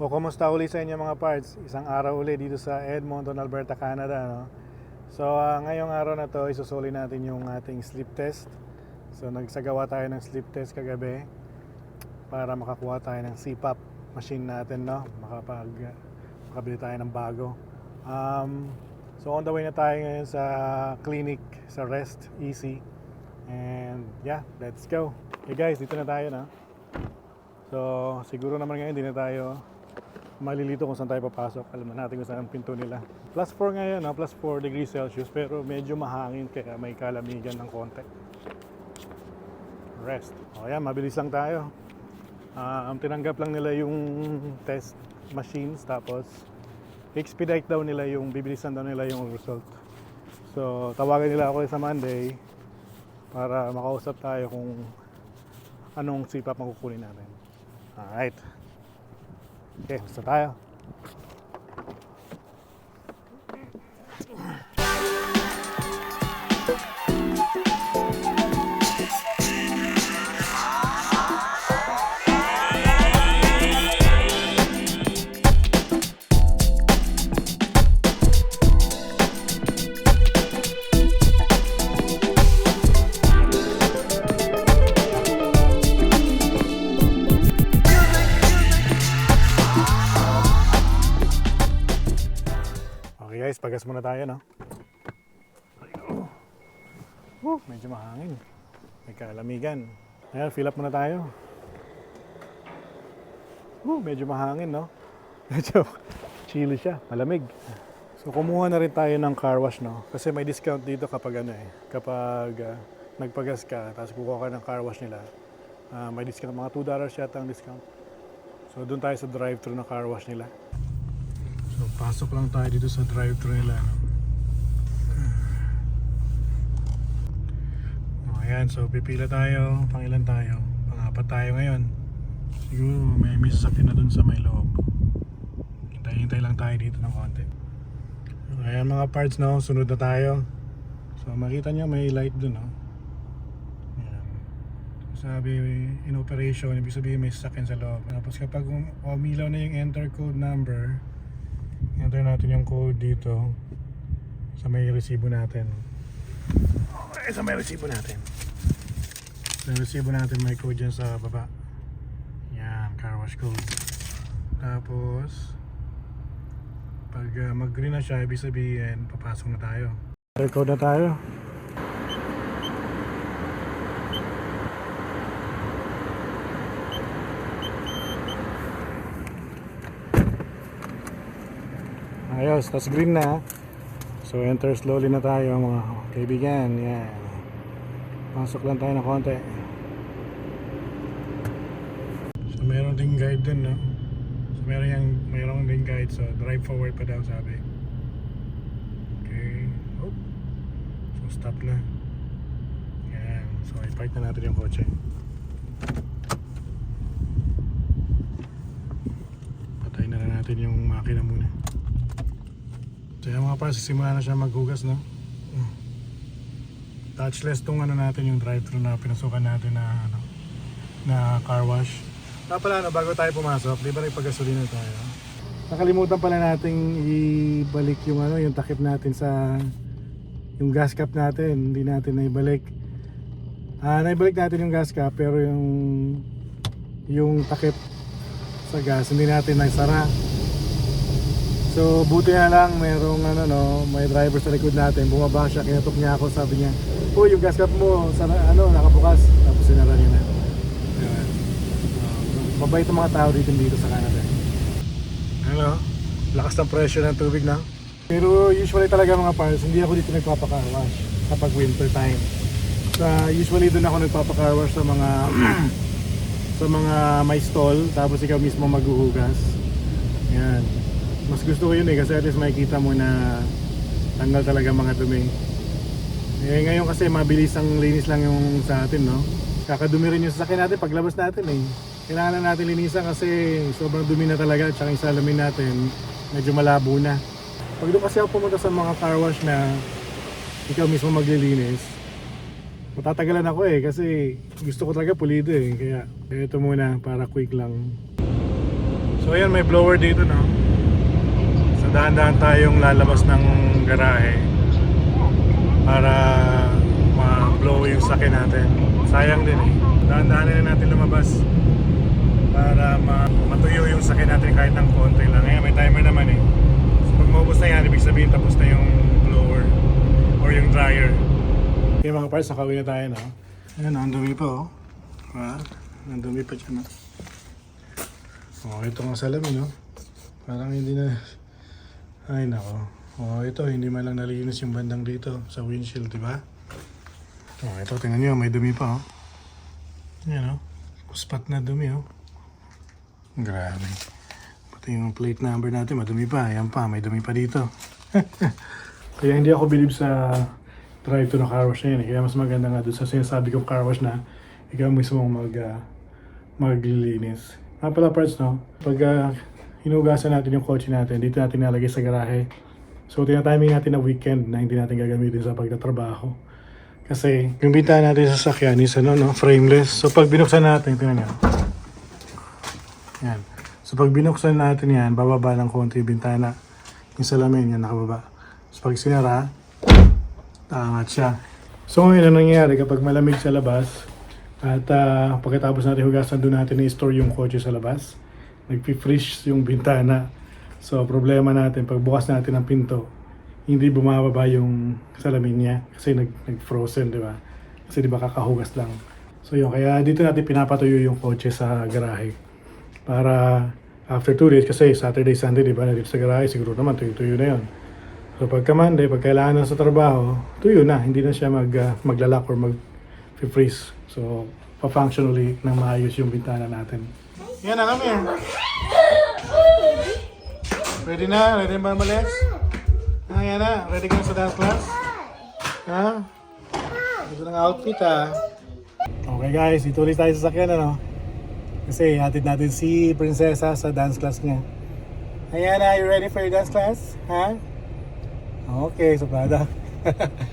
O kumusta uli sa inyo mga parts? Isang araw uli dito sa Edmonton, Alberta, Canada. No? So ah, ngayong araw na to, isusuli natin yung ating sleep test. So nagsagawa tayo ng sleep test kagabi para makakuha tayo ng CPAP machine natin, no? Makapag makabili tayo ng bago. Um, so on the way na tayo ngayon sa clinic sa Rest Easy. And yeah, let's go. Okay guys, dito na tayo na. So siguro naman ngayon hindi na tayo malilito kung saan tayo papasok. Alam na natin kung saan ang pinto nila. Plus 4 ngayon, no? plus 4 degrees Celsius, pero medyo mahangin kaya may kalamigan ng konti. Rest. O yan, mabilis lang tayo. Ah, ang tinanggap lang nila yung test machines, tapos expedite daw nila yung, bibilisan daw nila yung result. So, tawagan nila ako sa Monday para makausap tayo kung anong sipap makukunin natin. Alright. Okay, basta tayo. Okay guys, pagas muna tayo, no? Woo, medyo mahangin. May kalamigan. Ayan, fill up muna tayo. Woo, medyo mahangin, no? Medyo chilly siya, malamig. So kumuha na rin tayo ng car wash, no? Kasi may discount dito kapag ano eh, kapag ah, nagpagas ka, tapos kukuha ka ng car wash nila, ah, may discount, mga 2 dollars yata ang discount. So doon tayo sa drive-thru ng car wash nila. So pasok lang tayo dito sa drive-thru nila, no? Oh, ayan, so pipila tayo, pangilan tayo, pangapat tayo ngayon. Siguro may may sasakyan na dun sa may loob. Hintay-hintay lang tayo dito ng konti. Ayan mga parts, no? Sunod na tayo. So makita nyo may light dun, no? Ayan. Sabi, in operation, ibig sabihin may sasakyan sa loob. Tapos kapag um, umilaw na yung enter code number, enter natin yung code dito sa may resibo natin. Okay, sa may resibo natin. Sa resibo natin may code dyan sa baba. Yan, car wash code. Tapos, pag uh, mag-green na siya, ibig sabihin, papasok na tayo. Code na tayo. Ayos, tas green na. So enter slowly na tayo mga kaibigan. Yan. Pasok lang tayo ng konti. So meron ding guide dun, no? So meron yung meron ding guide. So drive forward pa daw sabi. Okay. Oh. So stop na. Yan. So i-park na natin yung kotse. Patay na lang natin yung makina muna. So yung mga parts, simula na siya maghugas, no? Mm. Touchless tong ano natin, yung drive-thru na pinasukan natin na ano, na car wash. Ah, pala, no, bago tayo pumasok, di ba nagpagasolina tayo? Nakalimutan pala nating ibalik yung ano, yung takip natin sa yung gas cap natin, hindi natin naibalik. Ah, naibalik natin yung gas cap pero yung yung takip sa gas hindi natin naisara. So buti na lang merong ano no, may driver sa likod natin. Bumaba siya, kinatok niya ako, sabi niya, "Oh, yung gas cap mo sa ano, nakabukas." Tapos sinara niya na. Ayan. Uh, mabait ang mga tao dito dito sa Canada. Ano? Lakas ng pressure ng tubig na. Pero usually talaga mga pars, hindi ako dito nagpapa-car wash kapag winter time. Sa usually doon ako nagpapa-car wash sa mga sa mga may stall tapos ikaw mismo maghuhugas. Yan. Mas gusto ko yun eh kasi at least makikita mo na tanggal talaga mga dumi. Eh ngayon kasi mabilis ang linis lang yung sa atin no. Kakadumi rin yung sasakyan natin paglabas natin eh. Kailangan na natin linisan kasi sobrang dumi na talaga at saka yung salamin natin medyo malabo na. Pag doon kasi ako pumunta sa mga car wash na ikaw mismo maglilinis, matatagalan ako eh kasi gusto ko talaga pulido eh. Kaya ito muna para quick lang. So ayan, may blower dito no. Dahan-dahan tayong lalabas ng garahe para ma-blow yung sakyan natin. Sayang din eh. Dahan-dahan na natin lumabas para ma matuyo yung sakyan natin kahit ng konti lang. Ngayon may timer naman eh. So pag maubos na yan, ibig sabihin tapos na yung blower or yung dryer. Yung mga parts, nakawin na tayo na. Ayan, ang dumi pa oh. Ha? Ang dumi pa dyan oh. Oh, ito nga salamin, no? Parang hindi na... Ay, nako. Oh, ito, hindi man lang nalinis yung bandang dito sa windshield, di ba? Oh, ito, tingnan nyo, may dumi pa, oh. Yan, oh. Kuspat na dumi, oh. Grabe. Pati yung plate number natin, madumi pa. Ayan pa, may dumi pa dito. Kaya hindi ako believe sa drive to na car wash na yun. Kaya mas maganda nga doon sa sinasabi kong car wash na ikaw mismo mag, ah, maglilinis. Nga pala parts no, pag ah, hinugasan natin yung kotse natin, dito natin nalagay sa garahe. So tinatiming natin na weekend na hindi natin gagamitin sa pagtatrabaho. Kasi yung bintana natin sa sakyan is ano, no, frameless. So pag binuksan natin, tingnan nyo. Yan. So pag binuksan natin yan, bababa ng konti yung bintana. Yung salamin, yan nakababa. So pag sinara, taangat siya. So ngayon, ang nangyayari kapag malamig sa labas, at ah, pagkatapos natin hugasan, doon natin i-store yung kotse sa labas. Nagpi-freeze yung bintana. So problema natin, pag bukas natin ang pinto, hindi bumababa yung salamin niya kasi nag, nag-frozen, di ba? Kasi di ba kakahugas lang. So yun, kaya dito natin pinapatuyo yung kotse sa garahe. Para after two days, kasi Saturday, Sunday, di ba, na sa garahe, siguro naman tuyo-tuyo na yun. So pagka Monday, pag kailangan na sa trabaho, tuyo na, hindi na siya mag, ah, maglalak or mag-freeze. So, pa-function ulit ng maayos yung bintana natin. Yan na kami. Ready na? Ready na ba malis? Ah, yan na. Ready ka na sa dance class? Ha? Ito ng outfit ha. Okay guys, dito ulit tayo sa sakyan ano. Kasi hatid natin si Prinsesa sa dance class niya. Ayan na, you ready for your dance class? Ha? Okay, suplada.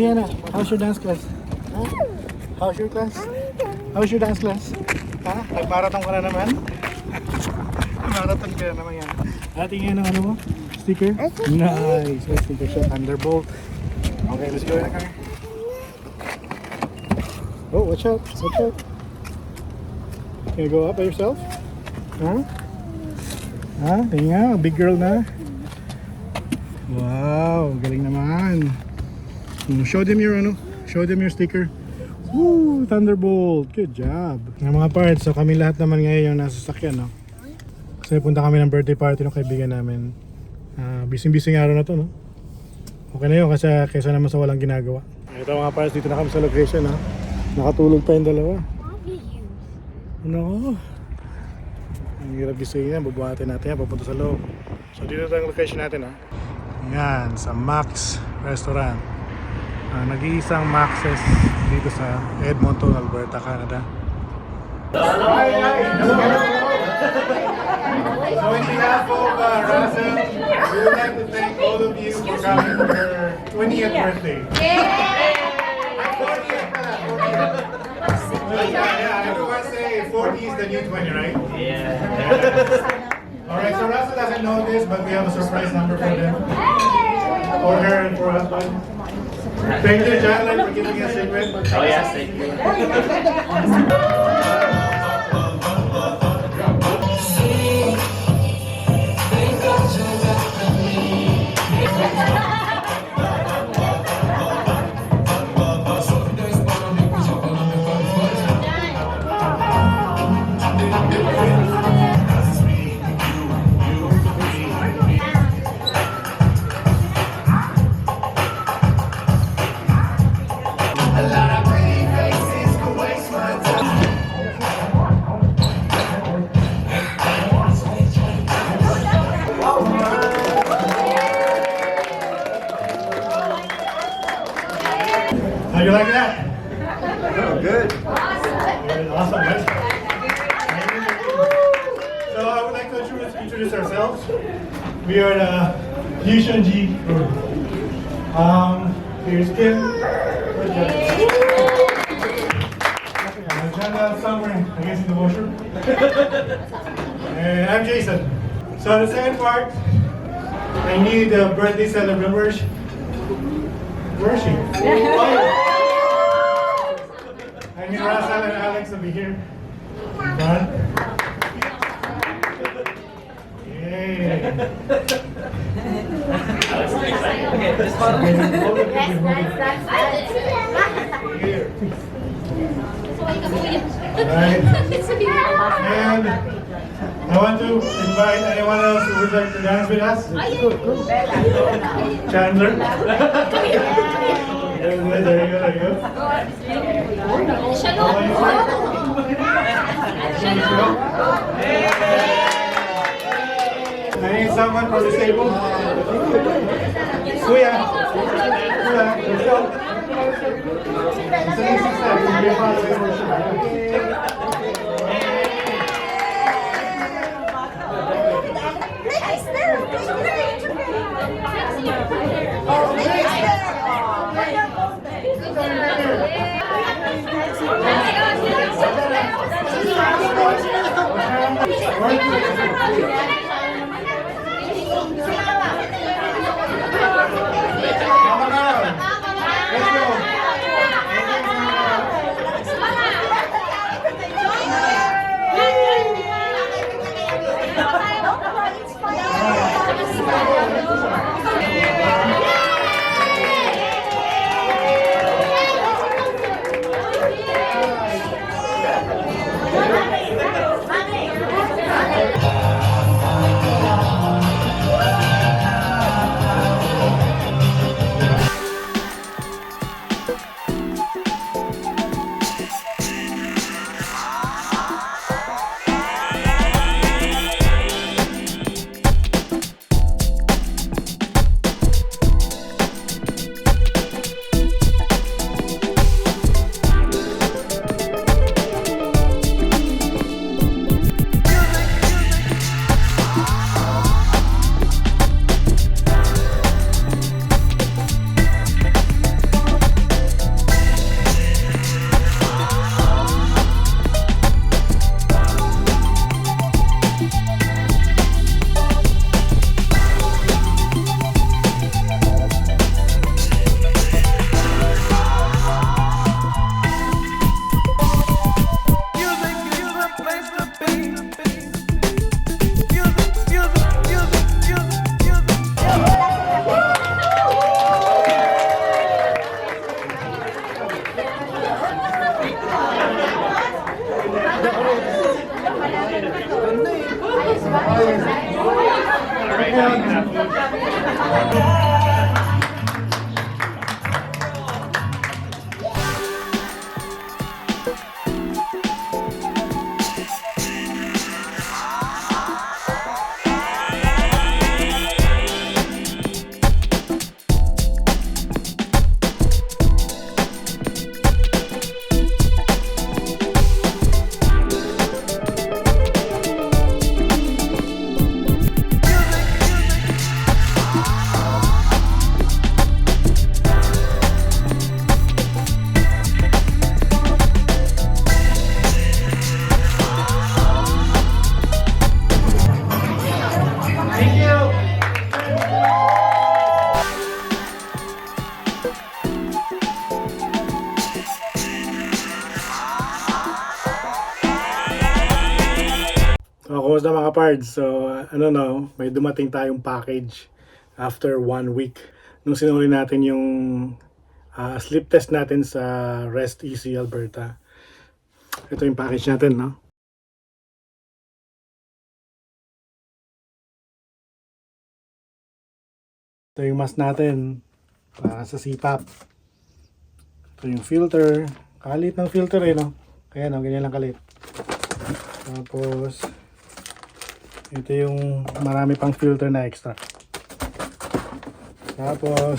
Ayan na, how's your dance class? Ha? How's your class? How's your dance class? Ha? Nag-marathon ka na naman? Marathon ka na naman yan. Ating yan ang ano mo? Sticker? Nice! May sticker siya, Thunderbolt. Okay, let's go. Oh, watch out! Watch out! Can you go up by yourself? Huh? Ha? Tingnan, big girl na. Wow, galing naman. Mm, Show them your ano, show them your sticker. Woo, Thunderbolt. Good job. Ng mga parts, so kami lahat naman ngayon yung nasa sakyan, no? Kasi punta kami ng birthday party ng kaibigan namin. Ah, bising-bising araw na to, no? Okay na yun kasi kaysa naman sa walang ginagawa. Ito mga parts, dito na kami sa location, ha? Nakatulog pa yung dalawa. Ano? Ang hirap gisingin yan, bubuhatin natin yan, papunta sa loob. So dito na yung location natin, ha? Yan, sa Max Restaurant. Ah, nag-iisang Maxes dito sa Edmonton, Alberta, Canada. So in behalf of uh, Russell, we would like to thank all of you for coming for her 20th birthday. Ah, 40th pala, 40th. Yeah, everyone say 40 is the new 20, right? Yeah. Alright, so Russell doesn't know this, but we have a surprise number for them. For her and for husband. Thank you, John, like, for keeping us secret. Oh yes, thank you. and I'm Jason. So the second part, I need the birthday is she? Where is she? I need Russell and Alex to be here. Done? Yay. Okay, this one. Here. Right. And I want to invite anyone else who would like to dance with us. Chandler. There you go, there you go. I need someone from the table. Kuya. Kuya, let's go. It's an easy step. You'll be fast with worship. Pards? So, uh, ano no, may dumating tayong package after one week. Nung sinuli natin yung uh, sleep test natin sa Rest Easy Alberta. Ito yung package natin, no? Ito yung mask natin para sa CPAP. Ito yung filter. Kalit ng filter eh, no? Kaya no, ganyan lang kalit. Tapos, ito yung marami pang filter na extra. Tapos,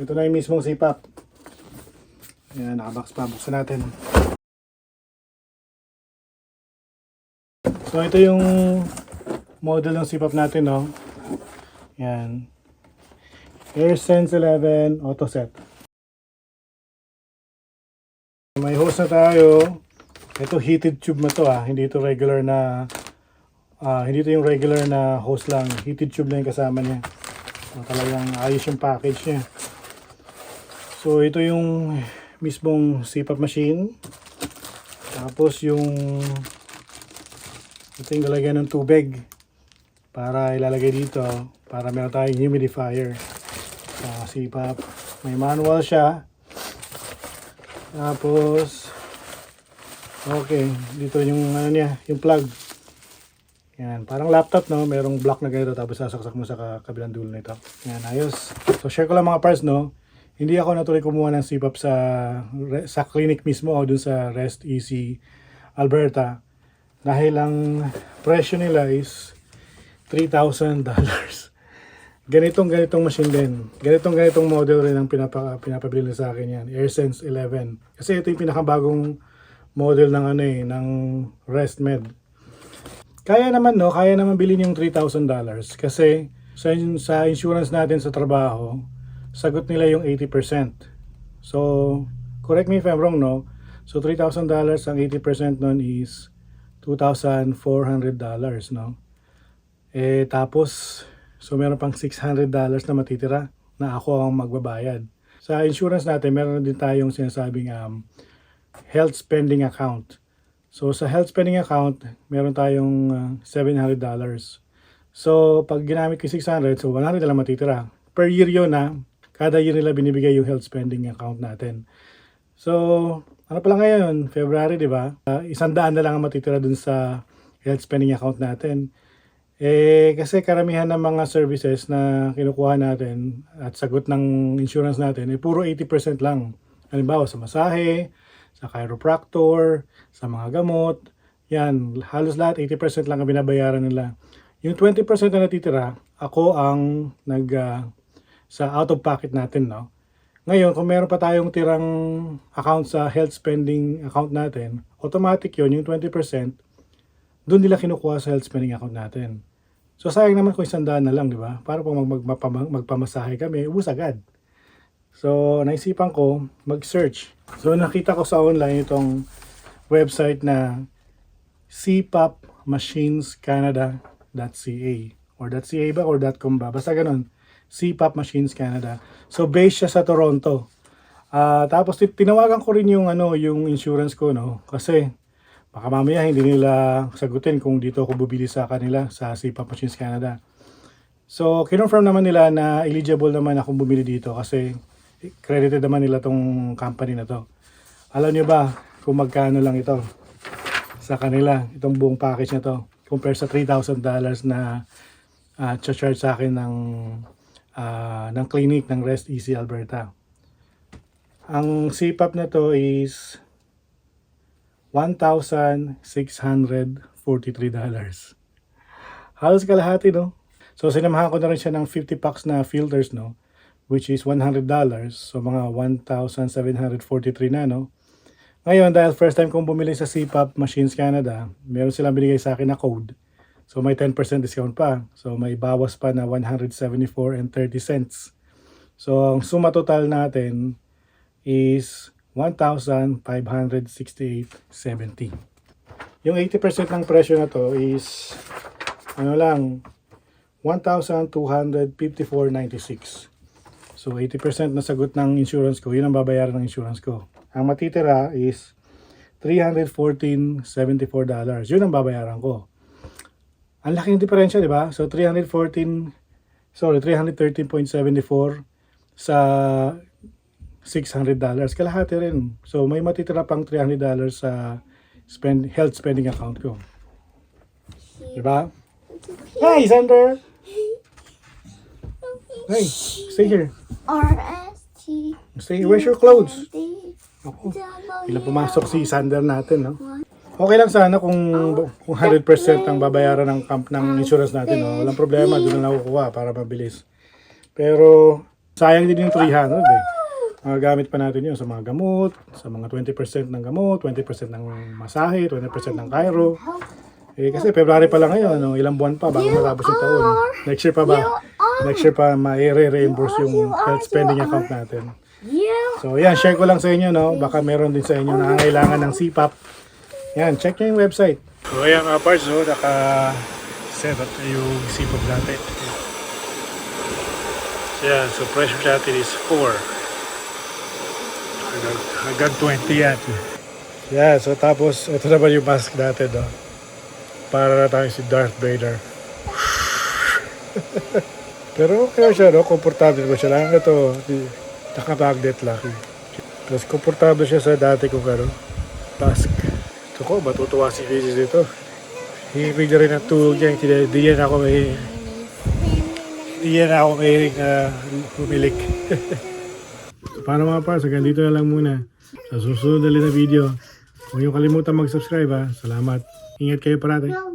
ito na yung mismong sipap. Ayan, nakabox pa. Buksan natin. So, ito yung model ng sipap natin, no? Yan. AirSense 11 Auto Set. May hose na tayo. Ito heated tube na to ah. Hindi ito regular na ah, hindi ito yung regular na hose lang. Heated tube lang yung kasama niya. So, talagang ayos yung package niya. So ito yung mismong sipap machine. Tapos yung ito yung lalagyan ng tubig para ilalagay dito para meron tayong humidifier sa sipap. May manual siya. Tapos okay, dito yung ano niya, yung plug. Yan, parang laptop no, merong block na ganito tapos sasaksak mo sa ka- kabilang dulo nito. Yan, ayos. So share ko lang mga parts no. Hindi ako natuloy kumuha ng sipap sa sa clinic mismo o dun sa Rest Easy Alberta. Dahil ang presyo nila is $3,000. ganitong ganitong machine din. Ganitong ganitong model rin ang pinapa, pinapabili sa akin yan. AirSense 11. Kasi ito yung pinakabagong model ng ano eh, ng RestMed. Kaya naman no, kaya naman bilhin yung $3,000 kasi sa, sa insurance natin sa trabaho, sagot nila yung 80%. So, correct me if I'm wrong no. So $3,000 ang 80% nun is $2,400 no. Eh tapos so meron pang $600 na matitira na ako ang magbabayad. Sa insurance natin, meron din tayong sinasabing um, health spending account. So sa health spending account, meron tayong uh, $700. So pag ginamit ko yung 600, so 100 na lang matitira. Per year yun na, kada year nila binibigay yung health spending account natin. So, ano pa lang ngayon, February, di ba? Uh, isang daan na lang ang matitira dun sa health spending account natin. Eh, kasi karamihan ng mga services na kinukuha natin at sagot ng insurance natin, eh, puro 80% lang. Halimbawa, sa masahe, sa chiropractor, sa mga gamot, yan, halos lahat 80% lang ang binabayaran nila. Yung 20% na natitira, ako ang nag, ah, sa out of pocket natin, no? Ngayon, kung meron pa tayong tirang account sa health spending account natin, automatic yun, yung 20%, doon nila kinukuha sa health spending account natin. So sayang naman kung isang daan na lang, di ba? Para pag mag, magpama- magpamasahe kami, ubus agad. So, naisipan ko mag-search. So, nakita ko sa online itong website na cpapmachinescanada.ca or .ca ba or .com ba? Basta ganun. CPAP Machines Canada. So, based siya sa Toronto. Ah, tapos ti- tinawagan ko rin yung ano, yung insurance ko no kasi baka mamaya hindi nila sagutin kung dito ako bubili sa kanila sa CPAP Machines Canada. So, kinonfirm naman nila na eligible naman akong bumili dito kasi credited naman nila tong company na to. Alam niyo ba kung magkano lang ito sa kanila, itong buong package na to compare sa $3,000 na uh, charge sa akin ng ah, ng clinic ng Rest Easy Alberta. Ang CPAP na to is $1,643. Halos kalahati, no? So, sinamahan ko na rin siya ng 50 packs na filters, no? Which is $100. So, mga 1,743 na, no? Ngayon, dahil first time kong bumili sa CPAP Machines Canada, meron silang binigay sa akin na code. So, may 10% discount pa. So, may bawas pa na 174 and 30 cents. So, ang suma total natin is 1,568.70. Yung 80% ng presyo na to is ano lang 1,254.96. So 80% na sagot ng insurance ko, yun ang babayaran ng insurance ko. Ang matitira is $314.74. Yun ang babayaran ko. Ang laking diferensya, di ba? So 314 sorry, 313.74 sa $600. Kalahati rin. So may matitira pang $300 sa spend health spending account ko. Di ba? Hi, Sander! Hey, stay here. R-S-T. Stay here. Where's your clothes? Ako. Ilang pumasok si Sander natin, no? Okay lang sana kung kung 100% ang babayaran ng camp ng insurance natin, no? Walang problema, doon na nakukuha para mabilis. Pero sayang din yung 300 eh. Magagamit pa natin yun sa mga gamot, sa mga 20% ng gamot, 20% ng masahe, 20% ng Cairo. Eh, kasi February pa lang ngayon, ano, ilang buwan pa bago matapos yung taon. Next year pa ba? Next year pa ma-re-reimburse yung health spending account natin. You So yan, share ko lang sa inyo, no? Baka meron din sa inyo nangangailangan ng CPAP. Yan, check nyo yung website. So ayan mga parts, so naka-set up na yung CPAP natin. So yan, so pressure natin is 4. Hanggang, hanggang 20 yan. Yeah, so tapos, ito naman yung mask natin, no? Para na tayo si Darth Vader. Pero okay siya, no? Komportable ko siya lang. Ito, naka-magnet lang. Tapos komportable siya sa dati kong ano, mask. Ito ko, matutuwa si Vicky dito. Hihimig na rin ang tulog niya. Hindi, hindi yan ako may... Hindi yan ako may uh, humilik. paano mga pars, hanggang dito na lang muna. Sa susunod na video. Huwag niyo kalimutan mag-subscribe ha. Salamat. Ingat kayo parati.